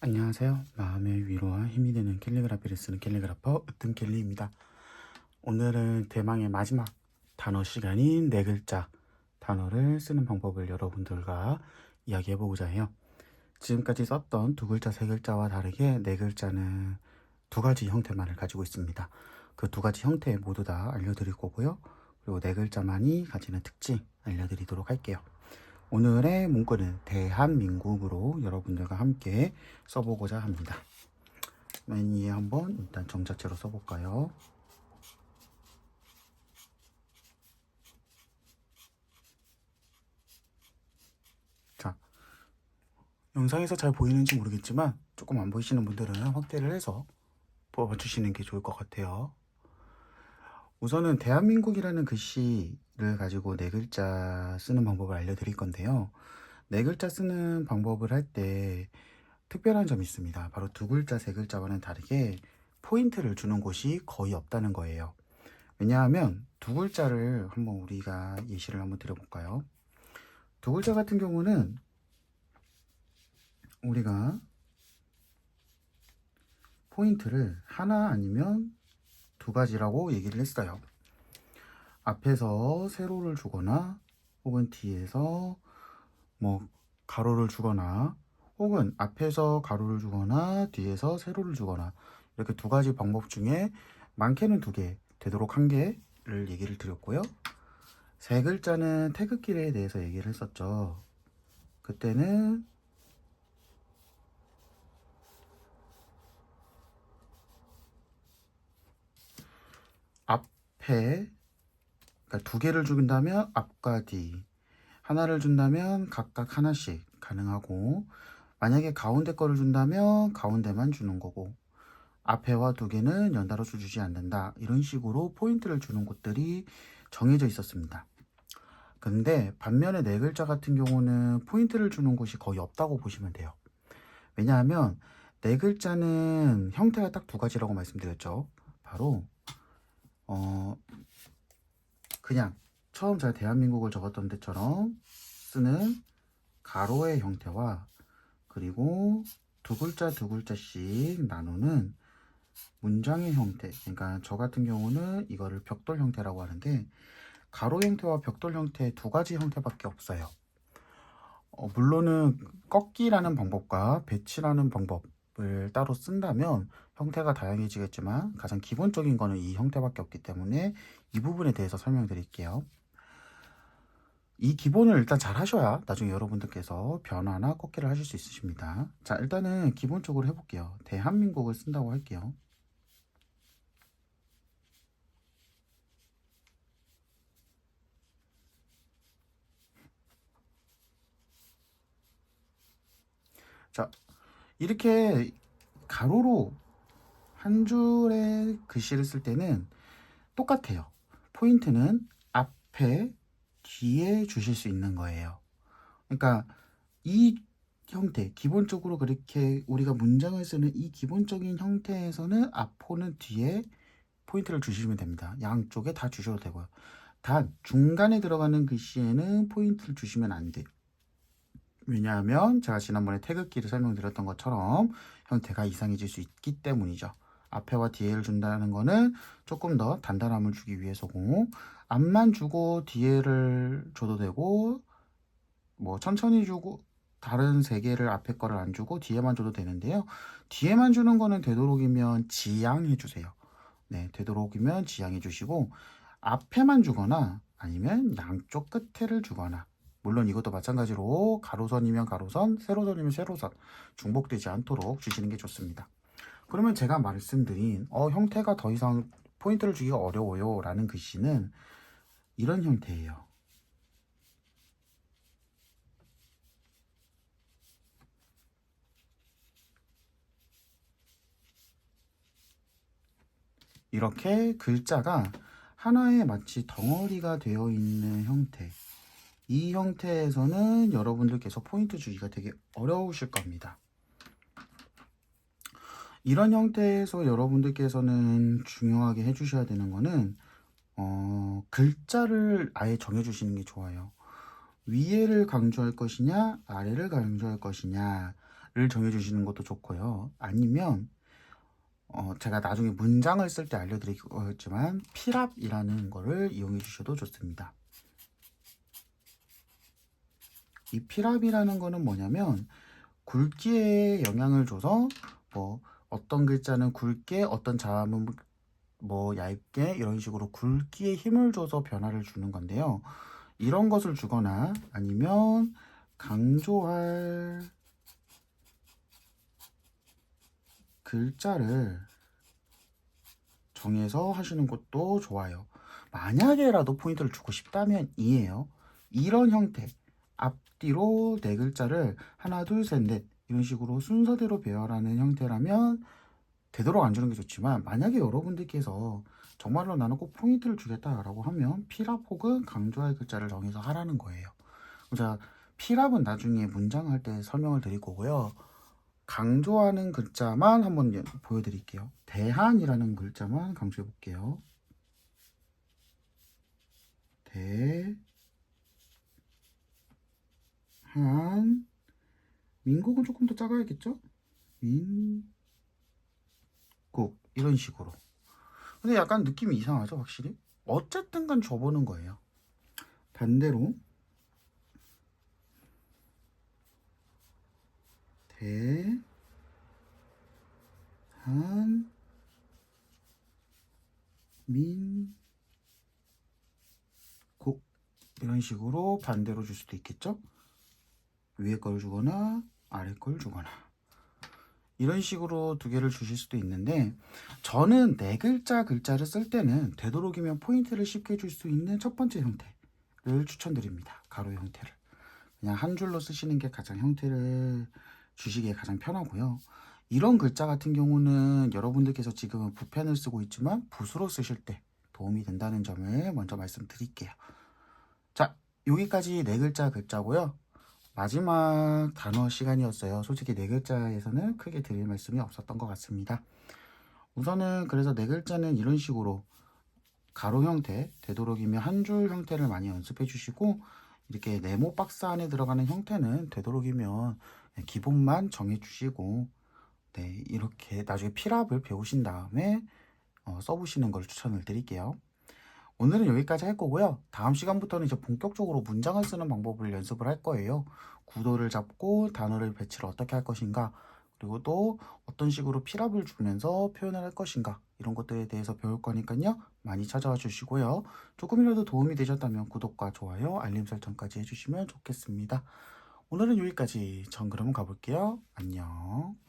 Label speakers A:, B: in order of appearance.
A: 안녕하세요. 마음의 위로와 힘이 되는 캘리그라피를 쓰는 캘리그라퍼 으뜸 캘리입니다. 오늘은 대망의 마지막 단어 시간인 네 글자 단어를 쓰는 방법을 여러분들과 이야기해 보고자 해요. 지금까지 썼던 두 글자, 세 글자와 다르게 네 글자는 두 가지 형태만을 가지고 있습니다. 그 두 가지 형태 모두 다 알려드릴 거고요. 그리고 네 글자만이 가지는 특징 알려드리도록 할게요. 오늘의 문구는 대한민국으로 여러분들과 함께 써보고자 합니다. 맨 위에 한번 일단 정자체로 써볼까요? 자, 영상에서 잘 보이는지 모르겠지만 조금 안 보이시는 분들은 확대를 해서 뽑아주시는 게 좋을 것 같아요. 우선은 대한민국이라는 글씨를 가지고 네 글자 쓰는 방법을 알려드릴 건데요. 네 글자 쓰는 방법을 할 때 특별한 점이 있습니다. 바로 두 글자, 세 글자와는 다르게 포인트를 주는 곳이 거의 없다는 거예요. 왜냐하면 두 글자를 한번 우리가 예시를 한번 드려볼까요? 두 글자 같은 경우는 우리가 포인트를 하나 아니면 두 가지라고 얘기를 했어요. 앞에서 세로를 주거나 혹은 뒤에서 뭐 가로를 주거나 혹은 앞에서 가로를 주거나 뒤에서 세로를 주거나 이렇게 두 가지 방법 중에 많게는 두 개, 되도록 한 개를 얘기를 드렸고요. 세 글자는 태극기에 대해서 얘기를 했었죠. 그때는 앞에 그러니까 두 개를 준다면 앞과 뒤 하나를 준다면 각각 하나씩 가능하고 만약에 가운데 거를 준다면 가운데만 주는 거고 앞에와 두 개는 연달아 주지 않는다 이런 식으로 포인트를 주는 곳들이 정해져 있었습니다. 근데 반면에 네 글자 같은 경우는 포인트를 주는 곳이 거의 없다고 보시면 돼요. 왜냐하면 네 글자는 형태가 딱 두 가지라고 말씀드렸죠. 바로 어 그냥 처음 제가 대한민국을 적었던 데처럼 쓰는 가로의 형태와 그리고 두 글자 두 글자씩 나누는 문장의 형태 그러니까 저 같은 경우는 이거를 벽돌 형태라고 하는데 가로 형태와 벽돌 형태 두 가지 형태밖에 없어요. 어, 물론은 꺾기라는 방법과 배치라는 방법 을 따로 쓴다면 형태가 다양해지겠지만 가장 기본적인 거는 이 형태밖에 없기 때문에 이 부분에 대해서 설명드릴게요. 이 기본을 일단 잘 하셔야 나중에 여러분들께서 변화나 꺾기를 하실 수 있으십니다. 자, 일단은 기본적으로 해볼게요. 대한민국을 쓴다고 할게요. 자, 이렇게 가로로 한 줄의 글씨를 쓸 때는 똑같아요. 포인트는 앞에, 뒤에 주실 수 있는 거예요. 그러니까 이 형태, 기본적으로 그렇게 우리가 문장을 쓰는 이 기본적인 형태에서는 앞호는 뒤에 포인트를 주시면 됩니다. 양쪽에 다 주셔도 되고요. 단 중간에 들어가는 글씨에는 포인트를 주시면 안 돼요. 왜냐하면 제가 지난번에 태극기를 설명드렸던 것처럼 형태가 이상해질 수 있기 때문이죠. 앞에와 뒤에를 준다는 거는 조금 더 단단함을 주기 위해서고 앞만 주고 뒤에를 줘도 되고 뭐 천천히 주고 다른 세 개를 앞에 거를 안 주고 뒤에만 줘도 되는데요. 뒤에만 주는 거는 되도록이면 지양해 주세요. 네, 되도록이면 지양해 주시고 앞에만 주거나 아니면 양쪽 끝에를 주거나 물론 이것도 마찬가지로 가로선이면 가로선, 세로선이면 세로선 중복되지 않도록 주시는 게 좋습니다. 그러면 제가 말씀드린 어, 형태가 더 이상 포인트를 주기가 어려워요 라는 글씨는 이런 형태예요. 이렇게 글자가 하나의 마치 덩어리가 되어 있는 형태. 이 형태에서는 여러분들께서 포인트 주기가 되게 어려우실 겁니다. 이런 형태에서 여러분들께서는 중요하게 해주셔야 되는 거는 어, 글자를 아예 정해주시는 게 좋아요. 위에를 강조할 것이냐, 아래를 강조할 것이냐, 정해주시는 것도 좋고요. 아니면 어, 제가 나중에 문장을 쓸 때 알려드리겠지만 필압이라는 거를 이용해 주셔도 좋습니다. 이 필압이라는 거는 뭐냐면 굵기에 영향을 줘서 뭐 어떤 글자는 굵게 어떤 자음은 뭐 얇게 이런 식으로 굵기에 힘을 줘서 변화를 주는 건데요. 이런 것을 주거나 아니면 강조할 글자를 정해서 하시는 것도 좋아요. 만약에라도 포인트를 주고 싶다면 이에요. 이런 형태 앞뒤로 네 글자를 하나 둘 셋 넷 이런 식으로 순서대로 배열하는 형태라면 되도록 안 주는 게 좋지만 만약에 여러분들께서 정말로 나는 꼭 포인트를 주겠다라고 하면 필압 혹은 강조할 글자를 정해서 하라는 거예요. 자, 필압은 나중에 문장할 때 설명을 드릴 거고요. 강조하는 글자만 한번 예- 보여드릴게요. 대한이라는 글자만 강조해 볼게요. 대 한 민국은 조금 더 작아야겠죠? 민국 이런 식으로. 근데 약간 느낌이 이상하죠, 확실히? 어쨌든 간 줘보는 거예요. 반대로 대 한 민 국 이런 식으로 반대로 줄 수도 있겠죠? 위에 걸 주거나 아래 걸 주거나 이런 식으로 두 개를 주실 수도 있는데 저는 네 글자 글자를 쓸 때는 되도록이면 포인트를 쉽게 줄 수 있는 첫 번째 형태를 추천드립니다. 가로 형태를 그냥 한 줄로 쓰시는 게 가장 형태를 주시기에 가장 편하고요. 이런 글자 같은 경우는 여러분들께서 지금은 붓펜을 쓰고 있지만 붓으로 쓰실 때 도움이 된다는 점을 먼저 말씀드릴게요. 자, 여기까지 네 글자 글자고요. 마지막 단어 시간이었어요. 솔직히 네 글자에서는 크게 드릴 말씀이 없었던 것 같습니다. 우선은 그래서 네 글자는 이런 식으로 가로 형태, 되도록이면 한 줄 형태를 많이 연습해 주시고 이렇게 네모 박스 안에 들어가는 형태는 되도록이면 기본만 정해 주시고 네, 이렇게 나중에 필압을 배우신 다음에 어, 써보시는 걸 추천을 드릴게요. 오늘은 여기까지 할 거고요. 다음 시간부터는 이제 본격적으로 문장을 쓰는 방법을 연습을 할 거예요. 구도를 잡고 단어를 배치를 어떻게 할 것인가, 그리고 또 어떤 식으로 필압을 주면서 표현을 할 것인가, 이런 것들에 대해서 배울 거니까요. 많이 찾아와 주시고요. 조금이라도 도움이 되셨다면 구독과 좋아요, 알림 설정까지 해주시면 좋겠습니다. 오늘은 여기까지. 전 그러면 가볼게요. 안녕.